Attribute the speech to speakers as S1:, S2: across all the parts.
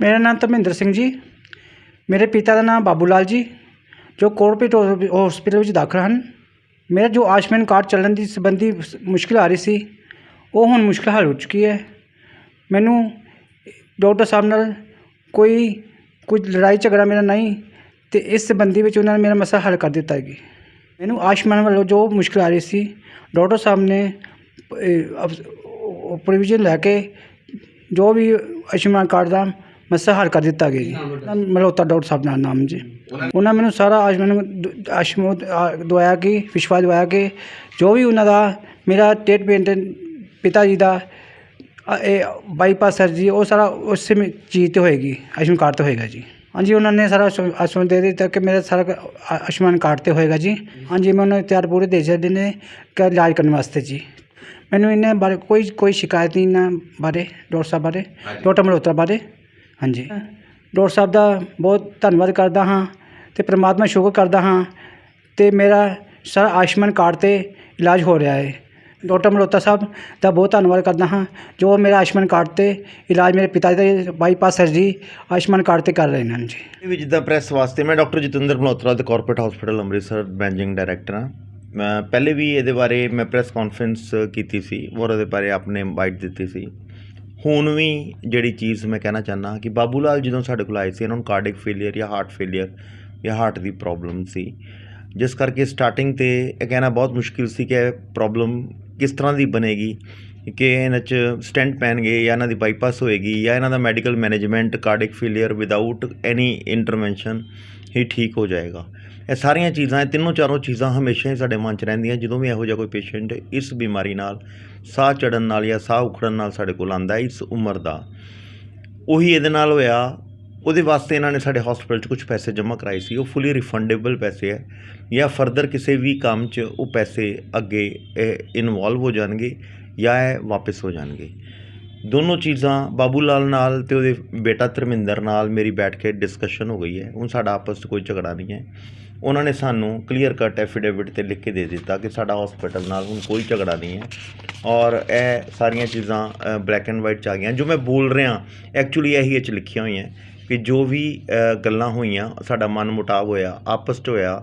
S1: ਮੇਰਾ ਨਾਮ ਧਰਮਿੰਦਰ ਸਿੰਘ ਜੀ। ਮੇਰੇ ਪਿਤਾ ਦਾ ਨਾਮ ਬਾਬੂ ਲਾਲ ਜੀ ਜੋ ਕੋਰਪੇਟ ਹਸਪੀਟਲ ਵਿੱਚ ਦਾਖਲ ਹਨ। ਮੇਰਾ ਜੋ ਆਯੁਸ਼ਮਾਨ ਕਾਰਡ ਚੱਲਣ ਦੀ ਸੰਬੰਧੀ ਸ- ਮੁਸ਼ਕਿਲ ਆ ਰਹੀ ਸੀ, ਉਹ ਹੁਣ ਮੁਸ਼ਕਲ ਹੱਲ ਹੋ ਚੁੱਕੀ ਹੈ। ਮੈਨੂੰ ਡਾਕਟਰ ਸਾਹਿਬ ਨਾਲ ਕੋਈ ਕੁਝ ਲੜਾਈ ਝਗੜਾ ਮੇਰਾ ਨਹੀਂ, ਤੇ ਇਸ ਸੰਬੰਧੀ ਵਿੱਚ ਉਹਨਾਂ ਨੇ ਮੇਰਾ ਮਸਲਾ ਹੱਲ ਕਰ ਦਿੱਤਾ ਹੈ ਜੀ ਮੈਨੂੰ ਆਯੁਸ਼ਮਾਨ ਵੱਲੋਂ ਜੋ ਮੁਸ਼ਕਿਲ ਆ ਰਹੀ ਸੀ, ਡਾਕਟਰ ਸਾਹਿਬ ਨੇ ਪ੍ਰੋਵੀਜ਼ਨ ਲੈ ਕੇ ਜੋ ਵੀ ਆਯੁਸ਼ਮਾਨ ਕਾਰਡ ਦਾ ਮਸਲਾ ਹੱਲ ਕਰ ਦਿੱਤਾ ਗਿਆ ਜੀ। ਮਲਹੋਤਰਾ ਡਾਕਟਰ ਸਾਹਿਬ ਦਾ ਨਾਮ ਜੀ। ਉਹਨਾਂ ਮੈਨੂੰ ਸਾਰਾ ਆਯੁਸ਼ਮਾਨ ਆਯੁਸ਼ਮਾਨ ਦਵਾਇਆ ਕਿ ਵਿਸ਼ਵਾਸ ਦਵਾਇਆ ਕਿ ਜੋ ਵੀ ਉਹਨਾਂ ਦਾ ਮੇਰਾ ਟ੍ਰੀਟਮੈਂਟ ਪਿਤਾ ਜੀ ਦਾ ਇਹ ਬਾਈਪਾਸ ਸਰਜਰੀ ਉਹ ਸਾਰਾ ਉਸੇ ਮੇ- ਚੀਜ਼ ਤੇ ਹੋਏਗੀ ਆਯੁਸ਼ਮਾਨ ਕਾਰਡ ਤੇ ਹੋਏਗਾ ਜੀ। ਹਾਂਜੀ ਉਹਨਾਂ ਨੇ ਸਾਰਾ ਆਯੁਸ਼ਮਾਨ ਦੇ ਦਿੱਤਾ ਕਿ ਮੇਰਾ ਸਾਰਾ ਕ- ਆ- ਆਯੁਸ਼ਮਾਨ ਕਾਰਡ ਤੇ ਹੋਏਗਾ ਜੀ। ਹਾਂਜੀ ਮੈਂ ਉਹਨਾਂ ਨੂੰ ਤਿਆਰ ਪੂਰੇ ਦੇ ਛੱਡੇ ਨੇ ਕਿ ਇਲਾਜ ਕਰਨ ਵਾਸਤੇ ਜੀ। ਮੈਨੂੰ ਇਹਨਾਂ ਬਾਰੇ ਕੋਈ ਕੋਈ ਸ਼ਿਕਾਇਤ ਨਹੀਂ ਇਹਨਾਂ ਬਾਰੇ ਡਾਕਟਰ ਸਾਹਿਬ ਬਾਰੇ ਡਾਕਟਰ ਮਲਹੋਤਰਾ ਬਾਰੇ। ਹਾਂਜੀ। ਡਾਕਟਰ ਸਾਹਿਬ ਦਾ ਬਹੁਤ ਧੰਨਵਾਦ ਕਰਦਾ ਹਾਂ ਤੇ ਪ੍ਰਮਾਤਮਾ ਸ਼ੁਕਰ ਕਰਦਾ ਹਾਂ ਤੇ ਮੇਰਾ ਸਾਰਾ ਆਯੁਸ਼ਮਾਨ ਕਾਰਡ ਤੇ ਇਲਾਜ ਹੋ ਰਿਹਾ ਹੈ। ਡਾਕਟਰ ਮਲਹੋਤਰਾ ਸਾਹਿਬ ਦਾ ਬਹੁਤ ਧੰਨਵਾਦ ਕਰਦਾ ਹਾਂ ਜੋ ਮੇਰਾ ਆਯੁਸ਼ਮਾਨ ਕਾਰਡ ਤੇ ਇਲਾਜ ਮੇਰੇ ਪਿਤਾ ਜੀ ਦਾ ਬਾਈਪਾਸ ਸਰਜਰੀ ਆਯੁਸ਼ਮਾਨ ਕਾਰਡ ਤੇ ਕਰ ਰਹੇ ਨੇ ਜੀ
S2: ਵੀ ਜਿੱਦਾਂ ਪ੍ਰੈਸ ਵਾਸਤੇ ਮੈਂ ਡਾਕਟਰ ਜਤਿੰਦਰ ਮਲਹੋਤਰਾ ਦੇ corporate hospital Amritsar managing director ਹਾਂ। ਪਹਿਲੇ ਵੀ ਇਹਦੇ ਬਾਰੇ ਮੈਂ ਪ੍ਰੈਸ ਕਾਨਫਰੰਸ ਕੀਤੀ ਸੀ, ਔਰ ਉਹਦੇ ਬਾਰੇ ਆਪਣੇ ਬਾਈਟ ਦਿੱਤੀ ਸੀ। ਹੁਣ ਵੀ ਜਿਹੜੀ ਚੀਜ਼ ਮੈਂ ਕਹਿਣਾ ਚਾਹੁੰਦਾ ਕਿ ਬਾਬੂ ਲਾਲ ਜਦੋਂ ਸਾਡੇ ਕੋਲ ਆਏ ਸੀ, ਇਹਨਾਂ ਨੂੰ ਕਾਰਡਿਕ ਫੇਲਿਅਰ ਜਾਂ ਹਾਰਟ ਫੇਲਿਅਰ ਜਾਂ ਹਾਰਟ ਦੀ ਪ੍ਰੋਬਲਮ ਸੀ। ਜਿਸ ਕਰਕੇ ਸਟਾਰਟਿੰਗ ਤੇ ਇਹ ਕਹਿਣਾ ਬਹੁਤ ਮੁਸ਼ਕਿਲ ਸੀ ਕਿ ਇਹ ਪ੍ਰੋਬਲਮ ਕਿਸ ਤਰ੍ਹਾਂ ਦੀ ਬਣੇਗੀ, ਕਿ ਇਹਨਾਂ 'ਚ ਸਟੈਂਟ ਪੈਣਗੇ ਜਾਂ ਇਹਨਾਂ ਦੀ ਬਾਈਪਾਸ ਹੋਏਗੀ ਜਾਂ ਇਹਨਾਂ ਦਾ medical management cardiac failure without any intervention ਹੀ ਠੀਕ ਹੋ ਜਾਏਗਾ। ਇਹ ਸਾਰੀਆਂ ਚੀਜ਼ਾਂ, ਇਹ ਤਿੰਨੋਂ ਚਾਰੋਂ ਚੀਜ਼ਾਂ ਹਮੇਸ਼ਾ ਹੀ ਸਾਡੇ ਮਨ 'ਚ ਰਹਿੰਦੀਆਂ, ਜਦੋਂ ਵੀ ਇਹੋ ਜਿਹਾ ਕੋਈ ਪੇਸ਼ੈਂਟ ਇਸ ਬਿਮਾਰੀ ਨਾਲ, ਸਾਹ ਚੜਨ ਨਾਲ ਜਾਂ ਸਾਹ ਉਖੜਨ ਨਾਲ ਸਾਡੇ ਕੋਲ ਆਂਦਾ ਇਸ ਉਮਰ ਦਾ, ਉਹੀ ਇਹਦੇ ਨਾਲ ਹੋਇਆ, ਉਹਦੇ ਵਾਸਤੇ ਇਹਨਾਂ ਨੇ ਸਾਡੇ ਹਸਪੀਟਲ 'ਚ ਕੁਝ ਪੈਸੇ ਜਮ੍ਹਾਂ ਕਰਾਏ ਸੀ, ਉਹ ਫੁੱਲੀ ਰਿਫੰਡੇਬਲ ਪੈਸੇ ਹੈ ਜਾਂ ਫਰਦਰ ਕਿਸੇ ਵੀ ਕੰਮ 'ਚ ਉਹ ਪੈਸੇ ਅੱਗੇ ਇਨਵੋਲਵ ਹੋ ਜਾਣਗੇ ਜਾਂ ਇਹ ਵਾਪਸ ਹੋ ਜਾਣਗੇ। ਦੋਨੋਂ ਚੀਜ਼ਾਂ ਬਾਬੂ ਲਾਲ ਨਾਲ ਅਤੇ ਉਹਦੇ ਬੇਟਾ ਧਰਮਿੰਦਰ ਨਾਲ ਮੇਰੀ ਬੈਠ ਕੇ ਡਿਸਕਸ਼ਨ ਹੋ ਗਈ ਹੈ। ਹੁਣ ਸਾਡਾ ਆਪਸ 'ਚ ਕੋਈ ਝਗੜਾ ਨਹੀਂ ਹੈ। ਉਹਨਾਂ ਨੇ ਸਾਨੂੰ ਕਲੀਅਰ ਕੱਟ ਐਫੀਡੇਵਿਟ ਤੇ ਲਿਖ ਕੇ ਦੇ ਦਿੱਤਾ ਕਿ ਸਾਡਾ ਹਸਪੀਟਲ ਨਾਲ ਹੁਣ ਕੋਈ ਝਗੜਾ ਨਹੀਂ ਹੈ। ਔਰ ਇਹ ਸਾਰੀਆਂ ਚੀਜ਼ਾਂ ਬਲੈਕ ਐਂਡ ਵਾਈਟ ਚ ਆ ਗਈਆਂ। ਜੋ ਮੈਂ ਬੋਲ ਰਿਹਾ ਐਕਚੁਅਲੀ ਇਹੀ ਇਹ ਚ ਲਿਖੀਆਂ ਹੋਈਆਂ ਕਿ ਜੋ ਵੀ ਗੱਲਾਂ ਹੋਈਆਂ, ਸਾਡਾ ਮਨ ਮੁਟਾਵ ਹੋਇਆ, ਆਪਸ 'ਚ ਹੋਇਆ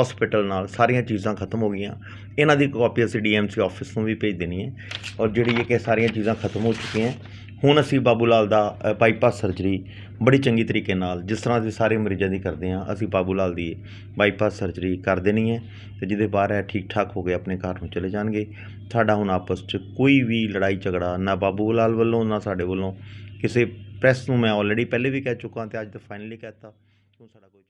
S2: ਹਸਪੀਟਲ ਨਾਲ ਸਾਰੀਆਂ ਚੀਜ਼ਾਂ ਖਤਮ ਹੋ ਗਈਆਂ। ਇਹਨਾਂ ਦੀ ਕਾਪੀ ਅਸੀਂ ਡੀਐਮਸੀ ਆਫਿਸ ਨੂੰ ਵੀ ਭੇਜ ਦੇਣੀ ਹੈ। ਔਰ ਜਿਹੜੀ ਇਹ ਕਿ ਸਾਰੀਆਂ ਚੀਜ਼ਾਂ ਖਤਮ ਹੋ ਚੁੱਕੀਆਂ ਹੁਣ ਅਸੀਂ ਬਾਬੂ ਲਾਲ ਦਾ ਬਾਈਪਾਸ ਸਰਜਰੀ ਬੜੀ ਚੰਗੀ ਤਰੀਕੇ ਨਾਲ, ਜਿਸ ਤਰ੍ਹਾਂ ਅਸੀਂ ਸਾਰੇ ਮਰੀਜ਼ਾਂ ਦੀ ਕਰਦੇ ਹਾਂ, ਅਸੀਂ ਬਾਬੂ ਲਾਲ ਦੀ ਬਾਈਪਾਸ ਸਰਜਰੀ ਕਰ ਦੇਣੀ ਹੈ। ਤੇ ਜਿਹਦੇ ਬਾਹਰ ਹੈ ਠੀਕ ਠਾਕ ਹੋ ਗਏ ਆਪਣੇ ਘਰ ਨੂੰ ਚਲੇ ਜਾਣਗੇ। ਸਾਡਾ ਹੁਣ ਆਪਸ 'ਚ ਕੋਈ ਵੀ ਲੜਾਈ ਝਗੜਾ ਨਾ ਬਾਬੂ ਲਾਲ ਵੱਲੋਂ, ਨਾ ਸਾਡੇ ਵੱਲੋਂ। ਕਿਸੇ ਪ੍ਰੈਸ ਨੂੰ ਮੈਂ ਆਲਰੇਡੀ ਪਹਿਲੇ ਵੀ ਕਹਿ ਚੁੱਕਾ ਤੇ ਅੱਜ ਤਾਂ ਫਾਈਨਲੀ ਕਹਿਤਾ ਹੁਣ ਸਾਡਾ ਕੋਈ